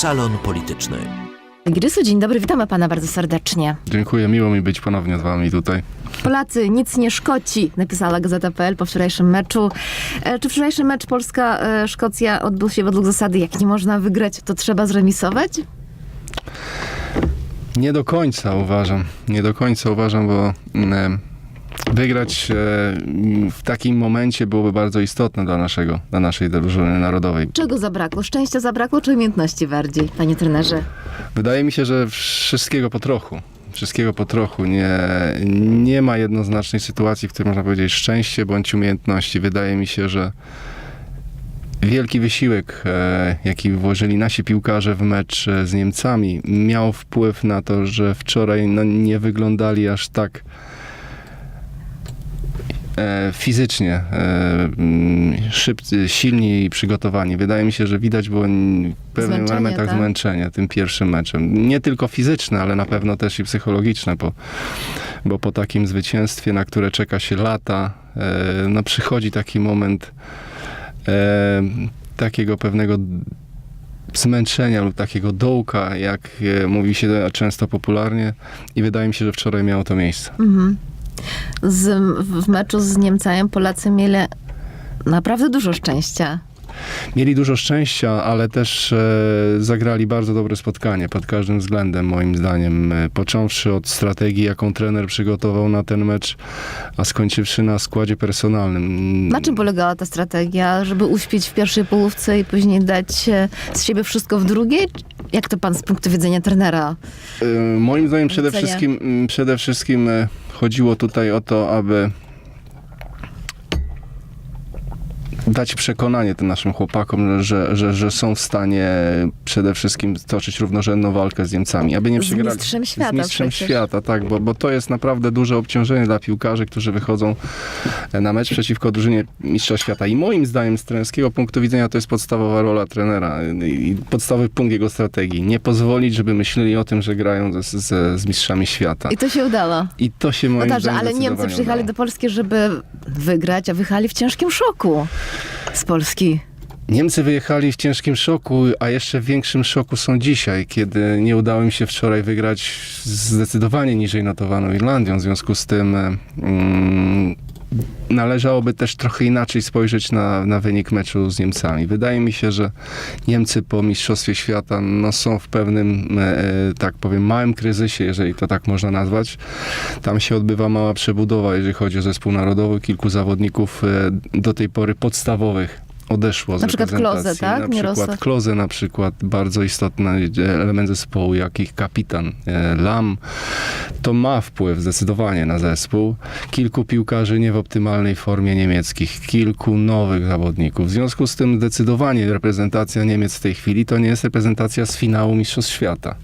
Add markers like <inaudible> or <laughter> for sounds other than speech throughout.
Salon Polityczny. Grysu, dzień dobry, witamy pana bardzo serdecznie. Dziękuję, miło mi być ponownie z wami tutaj. Polacy nic nie szkoci, napisała Gazeta.pl po wczorajszym meczu. E, Czy wczorajszy mecz Polska-Szkocja odbył się według zasady, jak nie można wygrać, to trzeba zremisować? Nie do końca uważam, nie do końca uważam, bo mm, wygrać e, w takim momencie byłoby bardzo istotne dla, naszego, dla naszej drużyny narodowej. Czego zabrakło? Szczęścia zabrakło, czy umiejętności bardziej, panie trenerze? Wydaje mi się, że wszystkiego po trochu. Wszystkiego po trochu. Nie, nie ma jednoznacznej sytuacji, w której można powiedzieć szczęście bądź umiejętności. Wydaje mi się, że wielki wysiłek, e, jaki włożyli nasi piłkarze w mecz e, z Niemcami, miał wpływ na to, że wczoraj no, nie wyglądali aż tak fizycznie e, mm, szybcy, silni i przygotowani. Wydaje mi się, że widać było w pewnych Zmęczenie, elementach tak? zmęczenie tym pierwszym meczem. Nie tylko fizyczne, ale na pewno też i psychologiczne, bo, bo po takim zwycięstwie, na które czeka się lata, e, no przychodzi taki moment e, takiego pewnego zmęczenia lub takiego dołka, jak e, mówi się często popularnie i wydaje mi się, że wczoraj miało to miejsce. Mhm. Z, w meczu z Niemcami Polacy mieli naprawdę dużo szczęścia. Mieli dużo szczęścia, ale też e, zagrali bardzo dobre spotkanie pod każdym względem, moim zdaniem. E, począwszy od strategii, jaką trener przygotował na ten mecz, a skończywszy na składzie personalnym. Na czym polegała ta strategia? Żeby uśpić w pierwszej połówce i później dać e, z siebie wszystko w drugiej? Jak to pan z punktu widzenia trenera? E, moim zdaniem przede wszystkim, przede wszystkim e, chodziło tutaj o to, aby dać przekonanie tym naszym chłopakom, że, że, że są w stanie przede wszystkim toczyć równorzędną walkę z Niemcami, aby nie Z przegrali. mistrzem świata Z mistrzem przecież. świata, tak, bo, bo to jest naprawdę duże obciążenie dla piłkarzy, którzy wychodzą na mecz przeciwko drużynie mistrza świata. I moim zdaniem z trenerskiego punktu widzenia to jest podstawowa rola trenera i podstawowy punkt jego strategii. Nie pozwolić, żeby myśleli o tym, że grają z, z, z mistrzami świata. I to się udało. I to się No moim dobrze, zdaniem ale Niemcy przyjechali udało. do Polski, żeby wygrać, a wyjechali w ciężkim szoku z Polski. Niemcy wyjechali w ciężkim szoku, a jeszcze w większym szoku są dzisiaj, kiedy nie udało im się wczoraj wygrać zdecydowanie niżej notowaną Irlandią. W związku z tym mm, należałoby też trochę inaczej spojrzeć na, na wynik meczu z Niemcami. Wydaje mi się, że Niemcy po Mistrzostwie Świata no, są w pewnym, e, e, tak powiem, małym kryzysie, jeżeli to tak można nazwać. Tam się odbywa mała przebudowa, jeżeli chodzi o zespół narodowy. Kilku zawodników e, do tej pory podstawowych odeszło z Na przykład. Klose, tak? Na przykład Kloze na przykład, bardzo istotny e, element zespołu, jak ich kapitan e, Lam. To ma wpływ zdecydowanie na zespół. Kilku piłkarzy nie w optymalnej formie niemieckich, kilku nowych zawodników. W związku z tym zdecydowanie reprezentacja Niemiec w tej chwili to nie jest reprezentacja z finału Mistrzostw Świata.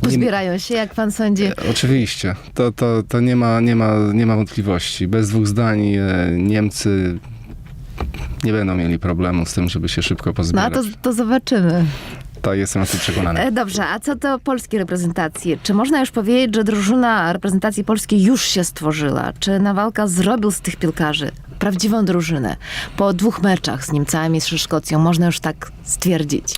Pozbierają się, jak pan sądzi. E, Oczywiście, to, to, to nie, ma, nie, ma, nie ma wątpliwości. Bez dwóch zdań Niemcy nie będą mieli problemu z tym, żeby się szybko No pozbierać. a to, to zobaczymy. Tak, jestem o tym przekonany. E, Dobrze, a co do polskiej reprezentacji? Czy można już powiedzieć, że drużyna reprezentacji polskiej już się stworzyła? Czy Nawałka zrobił z tych piłkarzy prawdziwą drużynę? Po dwóch meczach z Niemcami, z Szkocją, można już tak stwierdzić.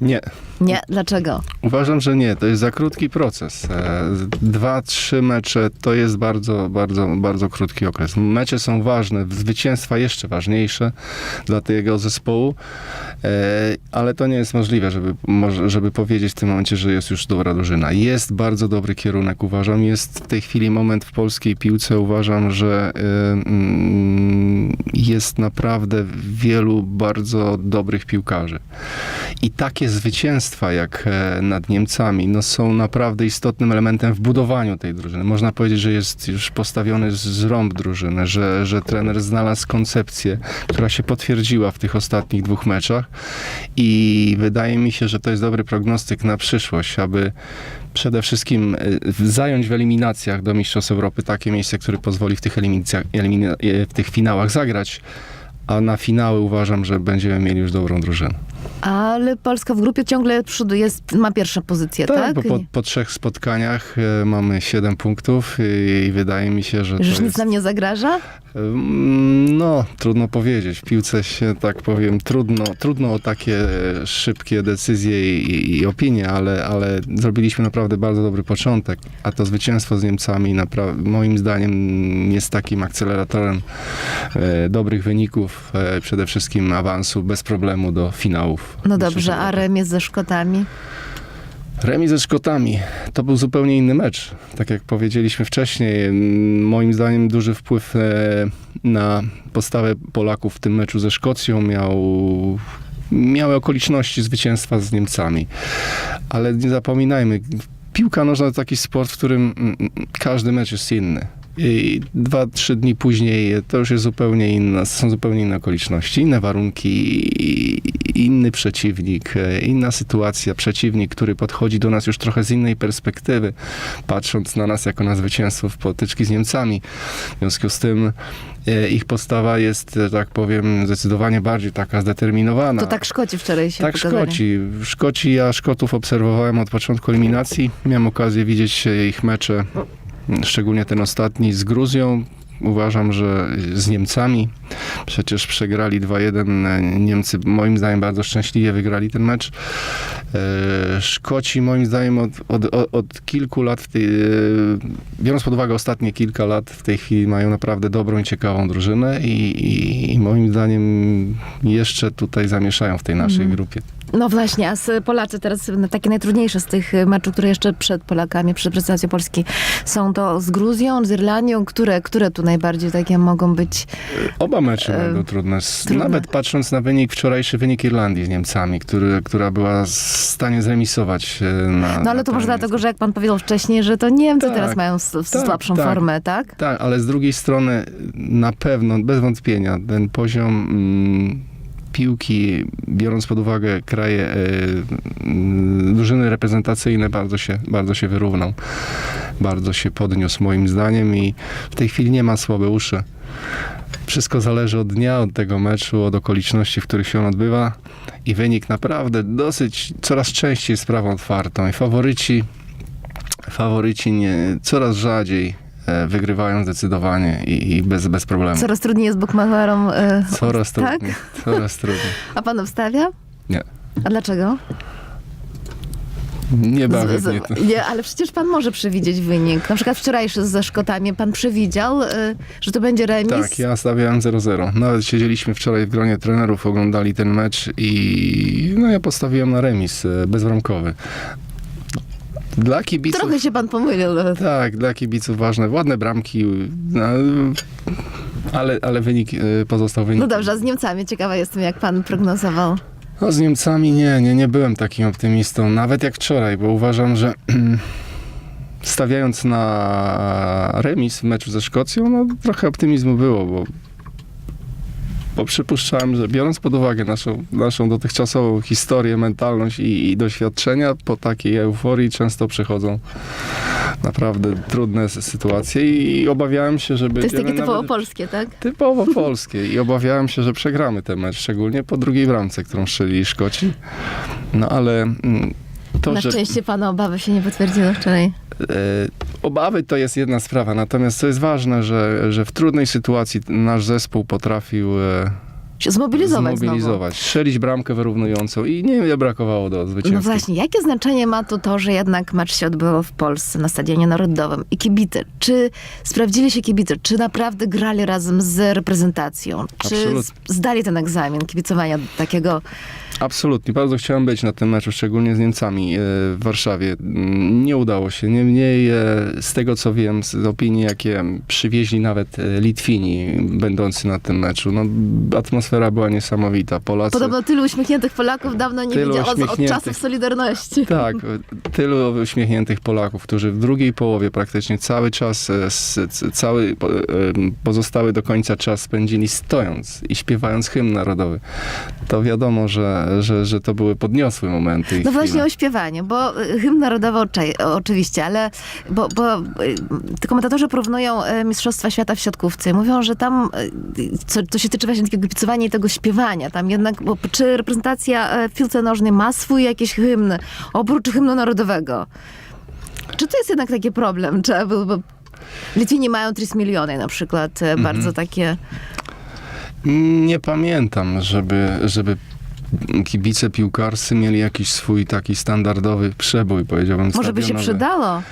Nie, Nie? Dlaczego? uważam, że nie. To jest za krótki proces. E, Dwa, trzy mecze to jest bardzo, bardzo, bardzo krótki okres. Mecze są ważne, zwycięstwa jeszcze ważniejsze dla tego zespołu, e, ale to nie jest możliwe, żeby, żeby powiedzieć w tym momencie, że jest już dobra drużyna. Jest bardzo dobry kierunek, uważam. Jest w tej chwili moment w polskiej piłce, uważam, że e, mm, jest naprawdę wielu bardzo dobrych piłkarzy. I takie jak e, nad Niemcami no, są naprawdę istotnym elementem w budowaniu tej drużyny. Można powiedzieć, że jest już postawiony z- zrąb drużyny, że, że trener znalazł koncepcję, która się potwierdziła w tych ostatnich dwóch meczach i wydaje mi się, że to jest dobry prognostyk na przyszłość, aby przede wszystkim e, zająć w eliminacjach do Mistrzostw Europy takie miejsce, które pozwoli w tych, eliminacjach, elimina, e, w tych finałach zagrać, a na finały uważam, że będziemy mieli już dobrą drużynę. Ale Polska w grupie ciągle jest, ma pierwszą pozycję, tak? Tak, bo po, po trzech spotkaniach e, mamy 7 punktów i, i wydaje mi się, że Już to nic jest, nam nie zagraża? No, trudno powiedzieć. W piłce się, tak powiem, trudno, trudno o takie szybkie decyzje i, i opinie, ale, ale zrobiliśmy naprawdę bardzo dobry początek. A to zwycięstwo z Niemcami napra- moim zdaniem jest takim akceleratorem e, dobrych wyników, e, przede wszystkim awansu bez problemu do finałów. No dobrze, a remis ze Szkotami? Remis ze Szkotami to był zupełnie inny mecz. Tak jak powiedzieliśmy wcześniej, moim zdaniem duży wpływ e, na postawę Polaków w tym meczu ze Szkocją miał miały okoliczności zwycięstwa z Niemcami. Ale nie zapominajmy, piłka nożna to taki sport, w którym mm, każdy mecz jest inny. I dwa, trzy dni później to już jest zupełnie inna, są zupełnie inne okoliczności, inne warunki, inny przeciwnik, inna sytuacja, przeciwnik, który podchodzi do nas już trochę z innej perspektywy, patrząc na nas jako na zwycięstwo w potyczki z Niemcami. W związku z tym e, ich postawa jest, tak powiem, zdecydowanie bardziej taka zdeterminowana. To tak Szkoci wczoraj się Tak, pokazali. Szkoci. Szkoci, ja Szkotów obserwowałem od początku eliminacji. Miałem okazję widzieć ich mecze, szczególnie ten ostatni z Gruzją. Uważam, że z Niemcami. Przecież przegrali 2-1. E, Niemcy moim zdaniem bardzo szczęśliwie wygrali ten mecz. E, Szkoci moim zdaniem od, od, od, kilku lat, tej, e, biorąc pod uwagę ostatnie kilka lat, w tej chwili mają naprawdę dobrą i ciekawą drużynę i, i, i moim zdaniem jeszcze tutaj zamieszają w tej naszej Mhm. grupie. No właśnie, a z Polacy teraz takie najtrudniejsze z tych meczów, które jeszcze przed Polakami, przed reprezentacją Polski są to z Gruzją, z Irlandią, które, które tu najbardziej takie mogą być Oba mecze E, będą trudne. Trudne. Nawet patrząc na wynik, wczorajszy wynik Irlandii z Niemcami, który, która była w stanie zremisować na No ale to może dlatego, że jak pan powiedział wcześniej, że to Niemcy Tak, teraz mają s- tak, słabszą tak. formę, tak? Tak, ale z drugiej strony na pewno, bez wątpienia, ten poziom mm, piłki, biorąc pod uwagę kraje, e, drużyny reprezentacyjne, bardzo się, bardzo się wyrównał. Bardzo się podniósł moim zdaniem i w tej chwili nie ma słabe uszy. Wszystko zależy od dnia, od tego meczu, od okoliczności, w których się on odbywa i wynik naprawdę dosyć, coraz częściej sprawą otwartą i faworyci, faworyci nie, coraz rzadziej wygrywają zdecydowanie i, i bez, bez problemu. Coraz trudniej jest bookmacherom. e, Coraz tak? trudniej. Coraz trudniej. <laughs> A pan obstawia? Nie. A dlaczego? Nie bawi Z- z- nie, ale przecież pan może przewidzieć wynik. Na przykład wczorajszy ze Szkotami pan przewidział, y, że to będzie remis. Tak, ja stawiałem 0-0. Nawet siedzieliśmy wczoraj w gronie trenerów, oglądali ten mecz i no ja postawiłem na remis e, bezbramkowy. Dla kibiców... Trochę się pan pomylił. no. Tak, dla kibiców ważne. Ładne bramki, no, ale, ale wynik e, pozostał wynikiem. No dobrze, a z Niemcami ciekawa jestem, jak pan prognozował. No z Niemcami nie, nie, nie byłem takim optymistą, nawet jak wczoraj, bo uważam, że <clears throat> stawiając na remis w meczu ze Szkocją, no trochę optymizmu było, bo, bo przypuszczałem, że biorąc pod uwagę naszą, naszą dotychczasową historię, mentalność i, i doświadczenia, po takiej euforii często przychodzą naprawdę trudne sytuacje i obawiałem się, że To jest takie typowo nawet- polskie, tak? Typowo <laughs> polskie i obawiałem się, że przegramy ten mecz, szczególnie po drugiej bramce, którą strzelili Szkoci. No ale mm, to, Na że szczęście pana obawy się nie potwierdziły wczoraj. E, obawy to jest jedna sprawa, natomiast co jest ważne, że, że w trudnej sytuacji nasz zespół potrafił e, Się zmobilizować, zmobilizować, strzelić bramkę wyrównującą i nie brakowało do zwycięstwa. No właśnie, jakie znaczenie ma tu to, że jednak mecz się odbywał w Polsce na Stadionie Narodowym i kibice? Czy sprawdzili się kibice? Czy naprawdę grali razem z reprezentacją? Czy Absolutnie. zdali ten egzamin kibicowania takiego? Absolutnie, bardzo chciałem być na tym meczu, szczególnie z Niemcami e, w Warszawie. Mm, Nie udało się. Niemniej e, z tego co wiem, z opinii, jakie przywieźli nawet e, Litwini będący na tym meczu, no atmosfera była niesamowita. Polacy... Podobno tylu uśmiechniętych Polaków dawno nie widział od, od czasów Solidarności. Tak, tylu uśmiechniętych Polaków, którzy w drugiej połowie praktycznie cały czas, cały po- pozostały do końca czas spędzili stojąc i śpiewając hymn narodowy. To wiadomo, że, że, że to były podniosłe momenty. No chwile. właśnie o śpiewaniu, bo y, hymn narodowy oczy- oczywiście, ale bo, bo te komentatorzy porównują Mistrzostwa Świata w siatkówce i mówią, że tam, co, to się tyczy właśnie takiego kibicowania i tego śpiewania, tam jednak, bo czy reprezentacja w piłce nożnej ma swój jakiś hymn, oprócz hymnu narodowego? Czy to jest jednak taki problem? Trzeba byłoby Litwini mają 3 miliony na przykład, e, Mhm. bardzo takie... Nie pamiętam, żeby, żeby kibice piłkarscy mieli jakiś swój taki standardowy przebój, powiedziałbym Może by się przydało.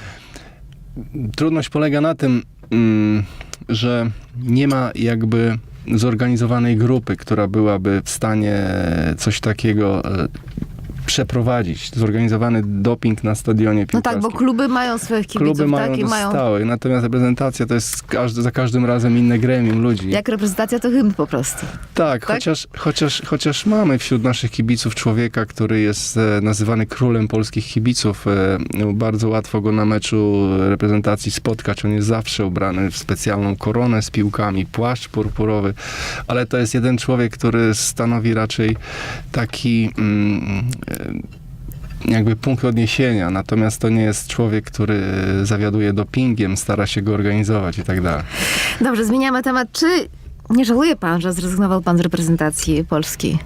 Trudność polega na tym, mm, że nie ma jakby zorganizowanej grupy, która byłaby w stanie coś takiego e, przeprowadzić. Zorganizowany doping na stadionie No piłkarskim. tak, bo kluby mają swoich kibiców, Kluby mają tak? I to mają... stałe, natomiast reprezentacja to jest każdy, za każdym razem inne gremium ludzi. Jak reprezentacja to hymn po prostu. Tak, Tak? Chociaż, chociaż, chociaż mamy wśród naszych kibiców człowieka, który jest e, nazywany królem polskich kibiców. E, no, bardzo łatwo go na meczu reprezentacji spotkać. On jest zawsze ubrany w specjalną koronę z piłkami, płaszcz purpurowy, ale to jest jeden człowiek, który stanowi raczej taki. Mm, jakby punkt odniesienia, natomiast to nie jest człowiek, który zawiaduje dopingiem, stara się go organizować i tak dalej. Dobrze, zmieniamy temat. Czy nie żałuje pan, że zrezygnował pan z reprezentacji Polski?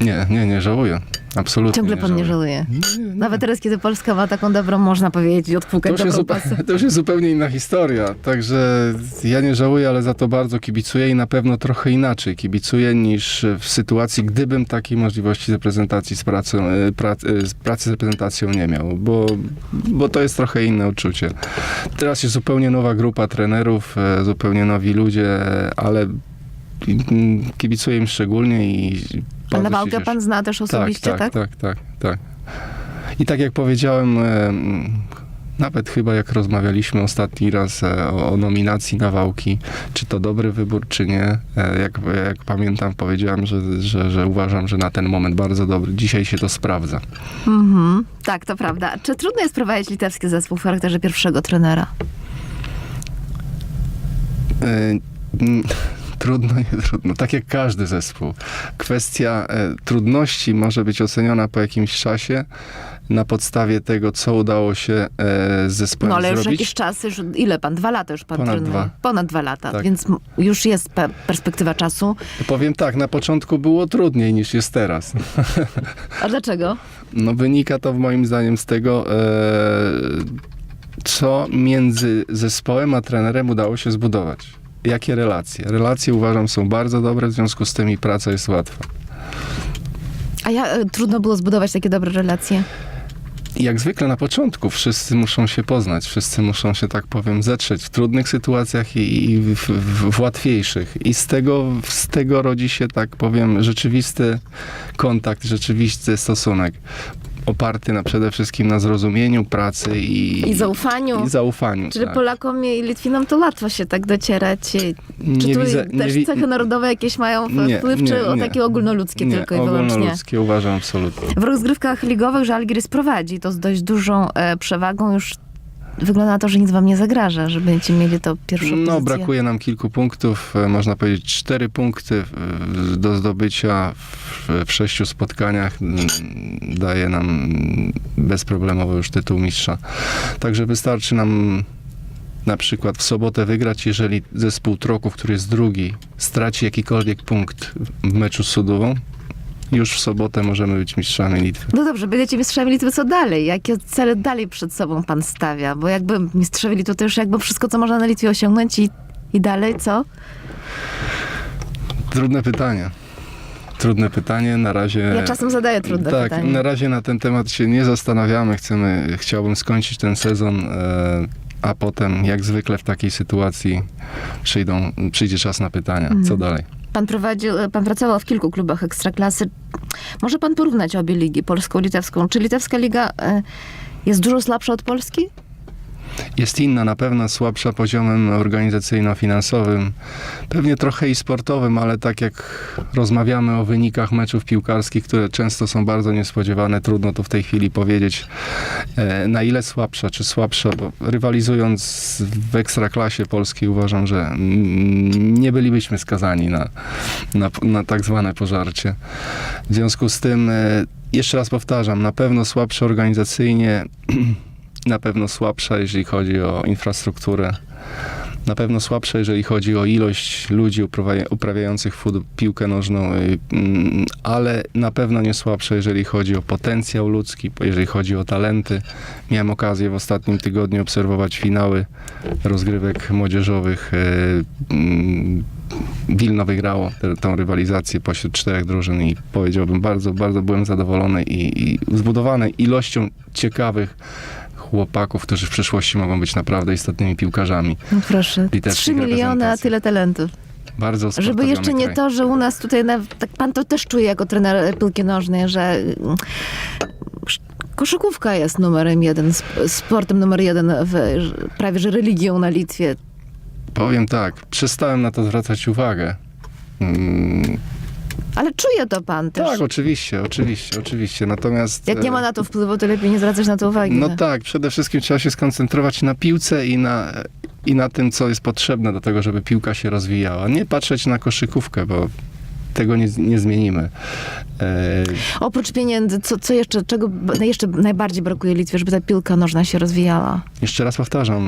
Nie, nie, nie żałuję. Absolutnie Ciągle nie pan nie żałuję. żałuje. Nie, nie, nie. Nawet teraz, kiedy Polska ma taką dobrą, można powiedzieć, To zupe- pasę. <laughs> to już jest zupełnie inna historia. Także ja nie żałuję, ale za to bardzo kibicuję i na pewno trochę inaczej kibicuję niż w sytuacji, gdybym takiej możliwości z reprezentacji z pracą, e, prac, e, pracy z reprezentacją nie miał, bo, bo to jest trochę inne uczucie. Teraz jest zupełnie nowa grupa trenerów, e, zupełnie nowi ludzie, ale mm, kibicuję im szczególnie i bardzo Nawałkę pan zna też osobiście, tak? tak, tak, tak, tak. I tak jak powiedziałem, nawet chyba jak rozmawialiśmy ostatni raz e, o, o nominacji Nawałki, czy to dobry wybór, czy nie, e, jak, jak pamiętam, powiedziałem, że, że, że uważam, że na ten moment bardzo dobry. Dzisiaj się to sprawdza. Mhm. Tak, to prawda. Czy trudno jest prowadzić litewski zespół w charakterze pierwszego trenera? E, mm, Trudno, nie trudno. Tak jak każdy zespół. Kwestia e, trudności może być oceniona po jakimś czasie na podstawie tego, co udało się e, z zespołem No ale już zrobić. jakiś czas, już ile pan? Dwa lata już pan Ponad trenuje. dwa. Ponad dwa lata, Tak. więc już jest pe- perspektywa czasu. Powiem tak, na początku było trudniej niż jest teraz. A dlaczego? No wynika to moim zdaniem z tego, e, co między zespołem a trenerem udało się zbudować. Jakie relacje? Relacje uważam są bardzo dobre, w związku z tym i praca jest łatwa. A ja, e, trudno było zbudować takie dobre relacje. Jak zwykle na początku wszyscy muszą się poznać, wszyscy muszą się, tak powiem, zetrzeć w trudnych sytuacjach i, i w, w, w łatwiejszych. I z tego, z tego rodzi się, tak powiem, rzeczywisty kontakt, rzeczywisty stosunek. Oparty na przede wszystkim na zrozumieniu pracy i, I zaufaniu. I zaufaniu Czyli tak. Polakom i Litwinom to łatwo się tak docierać. Czy Nie tu widzę- nie też wi- cechy narodowe jakieś mają Nie, wpływ, nie, czy o nie. takie ogólnoludzkie Nie, tylko i wyłącznie? ogólnoludzkie uważam absolutnie. W rozgrywkach ligowych Żalgiris prowadzi to z dość dużą e, przewagą. Już wygląda na to, że nic wam nie zagraża, że będziecie mieli to pierwszą No, brakuje nam kilku punktów, e, można powiedzieć cztery punkty e, do zdobycia w, w sześciu spotkaniach. Daje nam bezproblemowo już tytuł mistrza. Także wystarczy nam na przykład w sobotę wygrać, jeżeli zespół Troków, który jest drugi, straci jakikolwiek punkt w meczu z Sudową, już w sobotę możemy być mistrzami Litwy. No dobrze, będziecie mistrzami Litwy, co dalej? Jakie cele dalej przed sobą pan stawia? Bo jakby mistrzowie Litwy to już jakby wszystko, co można na Litwie osiągnąć i, i dalej, co? Trudne pytanie. Trudne pytanie, na razie... Ja czasem zadaję trudne tak, pytania. na razie na ten temat się nie zastanawiamy. Chcemy, chciałbym skończyć ten sezon, e, a potem, jak zwykle w takiej sytuacji, przyjdą, przyjdzie czas na pytania. Mhm. Co dalej? Pan prowadził, pan pracował w kilku klubach ekstraklasy. Może pan porównać obie ligi, polską i litewską? Czy litewska liga e, jest dużo słabsza od Polski? Jest inna, na pewno słabsza poziomem organizacyjno-finansowym, pewnie trochę i sportowym, ale tak jak rozmawiamy o wynikach meczów piłkarskich, które często są bardzo niespodziewane, trudno to w tej chwili powiedzieć, e, na ile słabsza, czy słabsza, bo rywalizując w ekstraklasie polskiej uważam, że nie bylibyśmy skazani na, na, na tak zwane pożarcie. W związku z tym, e, jeszcze raz powtarzam, na pewno słabsze organizacyjnie, <clears throat> na pewno słabsza, jeśli chodzi o infrastrukturę. Na pewno słabsze, jeżeli chodzi o ilość ludzi uprawi- uprawiających fut- piłkę nożną, y, mm, ale na pewno nie słabsze, jeżeli chodzi o potencjał ludzki, jeżeli chodzi o talenty. Miałem okazję w ostatnim tygodniu obserwować finały rozgrywek młodzieżowych. y, mm, Wilno wygrało tę- rywalizację pośród czterech drużyn i powiedziałbym bardzo, bardzo byłem zadowolony i, i zbudowany ilością ciekawych chłopaków, którzy w przyszłości mogą być naprawdę istotnymi piłkarzami. No proszę, Litewskich 3 miliony, a tyle talentów. Bardzo Żeby jeszcze nie kraj. to, że u nas tutaj, tak pan to też czuje jako trener piłki nożnej, że mm, koszykówka jest numerem jeden, sp- sportem numer jeden, w, prawie że religią na Litwie. Powiem tak, przestałem na to zwracać uwagę. Mm, Ale czuje to pan też. tak, oczywiście, oczywiście, oczywiście. Natomiast... Jak nie ma e, na to wpływu, to lepiej nie zwracać na to uwagi. No tak, przede wszystkim trzeba się skoncentrować na piłce i na, i na tym, co jest potrzebne do tego, żeby piłka się rozwijała. Nie patrzeć na koszykówkę, bo tego nie, nie zmienimy. E, Oprócz pieniędzy, co, co jeszcze, czego jeszcze najbardziej brakuje Litwie, żeby ta piłka nożna się rozwijała? jeszcze raz powtarzam,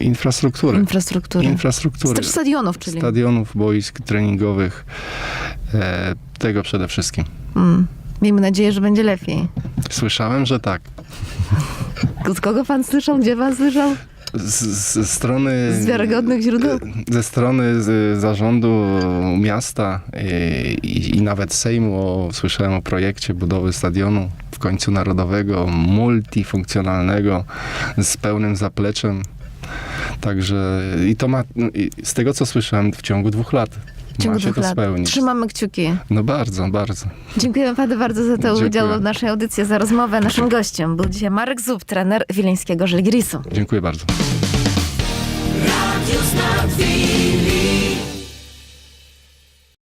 infrastruktury. Infrastruktury. Infrastruktury. St- Stadionów, czyli. Stadionów, boisk treningowych. E, tego przede wszystkim. Mm. Miejmy nadzieję, że będzie lepiej. Słyszałem, że tak. Z kogo pan słyszał? Gdzie pan słyszał? Z, ze strony. Z wiarygodnych źródeł? Ze strony z zarządu miasta i, i, i nawet Sejmu o, słyszałem o projekcie budowy stadionu w końcu narodowego, multifunkcjonalnego, z pełnym zapleczem. Także i to ma, i z tego co słyszałem, w ciągu dwóch lat W ciągu ma się dwóch to lat. spełnić. Trzymamy kciuki. No bardzo, bardzo. Dziękujemy panu bardzo za to Dziękuję. udział w naszej audycji, za rozmowę. Naszym gościem był dzisiaj Marek Zub, trener wileńskiego Żelgirisu. Dziękuję bardzo.